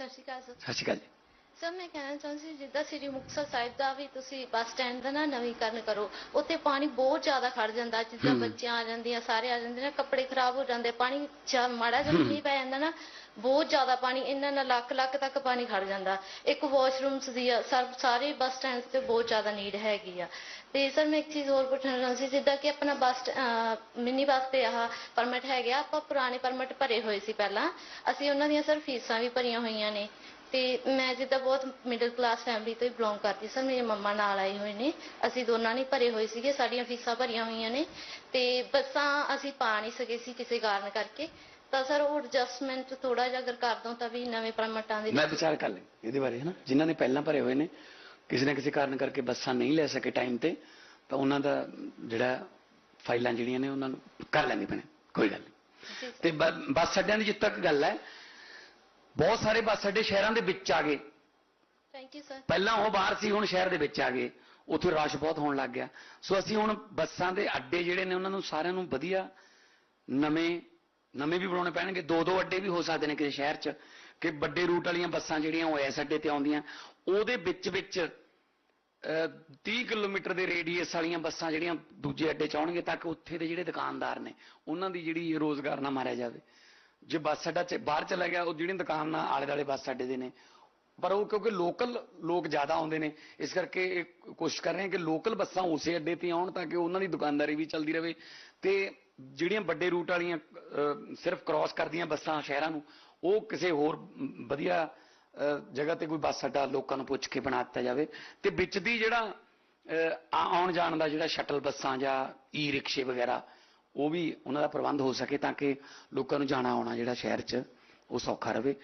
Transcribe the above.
ਸਤਿ ਸ਼੍ਰੀ ਅਕਾਲ ਸਰ। ਸਤਿ ਸ਼੍ਰੀ ਅਕਾਲ ਜੀ। ਸਰ ਮੈਂ ਕਹਿਣਾ ਚਾਹੁੰਦੀ ਸੀ ਜਿੱਦਾਂ ਸ੍ਰੀ ਮੁਕਤਸਰ ਸਾਹਿਬ ਦਾ ਵੀ ਤੁਸੀਂ ਬੱਸ ਸਟੈਂਡ ਦਾ ਨਾ ਨਵੀਕਰਨ ਕਰੋ ਉੱਥੇ ਪਾਣੀ ਬਹੁਤ ਜ਼ਿਆਦਾ ਖੜ ਜਾਂਦਾ ਜਿੱਦਾਂ। ਬੱਚਿਆਂ ਆ ਜਾਂਦੀਆਂ ਸਾਰੇ ਆ ਜਾਂਦੇ ਨੇ ਕੱਪੜੇ ਖਰਾਬ ਹੋ ਜਾਂਦੇ ਪਾਣੀ ਜਾਂ ਮਾੜਾ ਜਿਹਾ ਮੀਂਹ ਪੈ ਜਾਂਦਾ ਨਾ ਬਹੁਤ ਜ਼ਿਆਦਾ ਪਾਣੀ ਇਹਨਾਂ ਨਾਲ ਲੱਖ ਲੱਖ ਤੱਕ ਪਾਣੀ ਖੜ ਜਾਂਦਾ। ਇੱਕ ਵਾਸ਼ਰੂਮਸ ਦੀ ਆ ਸਰ ਸਾਰੇ ਬੱਸ ਸਟੈਂਡ ਤੇ ਬਹੁਤ ਜ਼ਿਆਦਾ ਨੀਡ ਹੈਗੀ ਆ। ਤੇ ਸਰ ਮੈਂ ਇੱਕ ਚੀਜ਼ ਹੋਰ ਪੁੱਛਣਾ ਚਾਹੁੰਦੀ ਸੀ ਜਿੱਦਾਂ ਕਿ ਆਪਣਾ ਬੱਸ ਮਿੰਨੀ ਬੱਸ ਤੇ ਆਹ ਪਰਮਿਟ ਹੈਗੇ ਆ ਆਪਾਂ ਪੁਰਾਣੇ ਪਰਮਿਟ ਭਰੇ ਹੋਏ ਸੀ ਪਹਿਲਾਂ ਅਸੀਂ ਉਹਨਾਂ ਦੀਆਂ ਸਰ ਫੀਸਾਂ ਵੀ ਭਰੀਆਂ ਹੋਈਆਂ ਨੇ। ਤੇ ਮੈਂ ਜਿੱਦਾਂ ਬਹੁਤ ਮਿਡਲ ਕਲਾਸ ਫੈਮਿਲੀ ਤੋਂ ਹੀ ਬਿਲੋਂਗ ਕਰਦੀ ਸਰ ਮੇਰੇ ਮੰਮਾ ਨਾਲ ਆਏ ਹੋਏ ਨੇ। ਅਸੀਂ ਦੋਨਾਂ ਨੇ ਭਰੇ ਹੋਏ ਸੀਗੇ। ਸਾਡੀਆਂ ਫੀਸਾਂ ਭਰੀਆਂ ਹੋਈਆਂ ਨੇ। ਤੇ ਬੱਸਾਂ ਅਸੀਂ ਪਾ ਨਹੀਂ ਸਕੇ ਸੀ ਕਿਸੇ ਕਾਰਨ ਕਰਕੇ। ਤਾਂ ਸਰ ਉਹ ਐਡਜਸਟਮੈਂਟ ਥੋੜਾ ਜਿਹਾ ਅਗਰ ਕਰ ਦੋ ਤਾਂ ਵੀ ਨਵੇਂ ਪਰਮਿਟਾਂ ਦੇ ਮੈਂ ਵਿਚਾਰ ਕਰ ਲਈ ਇਹਦੇ ਬਾਰੇ ਹਨਾ? ਜਿਨ੍ਹਾਂ ਨੇ ਪਹਿਲਾਂ ਭਰੇ ਹੋਏ ਨੇ ਕਿਸੇ ਨਾ ਕਿਸੇ ਕਾਰਨ ਕਰਕੇ ਬੱਸਾਂ ਨਹੀਂ ਲੈ ਸਕੇ ਟਾਈਮ ਤੇ ਤਾਂ ਉਹਨਾਂ ਦਾ ਜਿਹੜਾ ਫਾਈਲਾਂ ਜਿਹੜੀਆਂ ਨੇ ਉਹਨਾਂ ਨੂੰ ਕਰ ਲੈਣੀ ਪੈਣੇ। ਕੋਈ ਗੱਲ ਨਹੀਂ। ਤੇ ਬੱਸ ਅੱਡਿਆਂ ਦੀ ਜਿੱਥੇ ਤੱਕ ਗੱਲ ਹੈ ਬਹੁਤ ਸਾਰੇ ਬੱਸ ਅੱਡੇ ਸ਼ਹਿਰਾਂ ਦੇ ਵਿੱਚ ਆ ਗਏ। ਥੈਂਕ ਯੂ ਸਰ ਪਹਿਲਾਂ ਉਹ ਬਾਹਰ ਸੀ ਹੁਣ ਸ਼ਹਿਰ ਦੇ ਵਿੱਚ ਆ ਗਏ। ਉੱਥੇ ਰਸ਼ ਬਹੁਤ ਹੋਣ ਲੱਗ ਗਿਆ। ਸੋ ਅਸੀਂ ਹੁਣ ਬੱਸਾਂ ਦੇ ਅੱਡੇ ਜਿਹੜੇ ਨੇ ਉਹਨਾਂ ਨੂੰ ਸਾਰਿਆਂ ਨੂੰ ਵਧੀਆ ਨਵੇਂ ਨਵੇਂ ਵੀ ਬਣਾਉਣੇ ਪੈਣਗੇ। ਦੋ ਦੋ ਅੱਡੇ ਵੀ ਹੋ ਸਕਦੇ ਨੇ ਕਿਸੇ ਸ਼ਹਿਰ 'ਚ ਕਿ ਵੱਡੇ ਰੂਟ ਵਾਲੀਆਂ ਬੱਸਾਂ ਜਿਹੜੀਆਂ ਉਹ ਇਸ ਅੱਡੇ ਤੇ ਆਉਂਦੀਆਂ। ਉਹਦੇ ਵਿੱਚ ਵਿੱਚ ਅਹ, 30 ਕਿਲੋਮੀਟਰ ਦੇ ਰੇਡੀਅਸ ਵਾਲੀਆਂ ਬੱਸਾਂ ਜਿਹੜੀਆਂ ਦੂਜੇ ਅੱਡੇ 'ਚ ਆਉਣਗੇ ਤਾਂ ਕਿ ਉੱਥੇ ਦੇ ਜਿਹੜੇ ਦੁਕਾਨਦਾਰ ਨੇ ਉਹਨਾਂ ਦੀ ਜਿਹੜੀ ਰੋਜ਼ਗਾਰ ਨਾ ਮਾਰਿਆ ਜਾਵੇ। ਜੇ ਬੱਸ ਅੱਡਾ ਚ ਬਾਹਰ ਚਲਾ ਗਿਆ ਉਹ ਜਿਹੜੀਆਂ ਦੁਕਾਨਾਂ ਆਲੇ ਦੁਆਲੇ ਬੱਸ ਅੱਡੇ ਦੇ ਨੇ। ਪਰ ਉਹ ਕਿਉਂਕਿ ਲੋਕਲ ਲੋਕ ਜ਼ਿਆਦਾ ਆਉਂਦੇ ਨੇ ਇਸ ਕਰਕੇ ਇਹ ਕੋਸ਼ਿਸ਼ ਕਰ ਰਹੇ ਹਾਂ ਕਿ ਲੋਕਲ ਬੱਸਾਂ ਉਸੇ ਅੱਡੇ ਤੇ ਆਉਣ ਤਾਂ ਕਿ ਉਹਨਾਂ ਦੀ ਦੁਕਾਨਦਾਰੀ ਵੀ ਚੱਲਦੀ ਰਹੇ। ਤੇ ਜਿਹੜੀਆਂ ਵੱਡੇ ਰੂਟ ਵਾਲੀਆਂ ਅਹ, ਸਿਰਫ ਕ੍ਰਾਸ ਕਰਦੀਆਂ ਬੱਸਾਂ ਸ਼ਹਿਰਾਂ ਨੂੰ ਉਹ ਕਿਸੇ ਹੋਰ ਵਧੀਆ ਅਹ, ਜਗ੍ਹਾ ਤੇ ਕੋਈ ਬੱਸ ਅੱਡਾ ਲੋਕਾਂ ਨੂੰ ਪੁੱਛ ਕੇ ਬਣਾ ਦਿੱਤਾ ਜਾਵੇ। ਤੇ ਵਿੱਚ ਦੀ ਜਿਹੜਾ ਅਹ, ਆਉਣ ਜਾਣ ਦਾ ਜਿਹੜਾ ਸ਼ਟਲ ਬੱਸਾਂ ਜਾਂ ਈ ਰਿਕਸ਼ੇ ਵਗੈਰਾ ਉਹ ਵੀ ਉਹਨਾਂ ਦਾ ਪ੍ਰਬੰਧ ਹੋ ਸਕੇ ਤਾਂ ਕਿ ਲੋਕਾਂ ਨੂੰ ਜਾਣਾ ਆਉਣਾ ਜਿਹੜਾ ਸ਼ਹਿਰ 'ਚ ਉਹ ਸੌਖਾ ਰਵੇ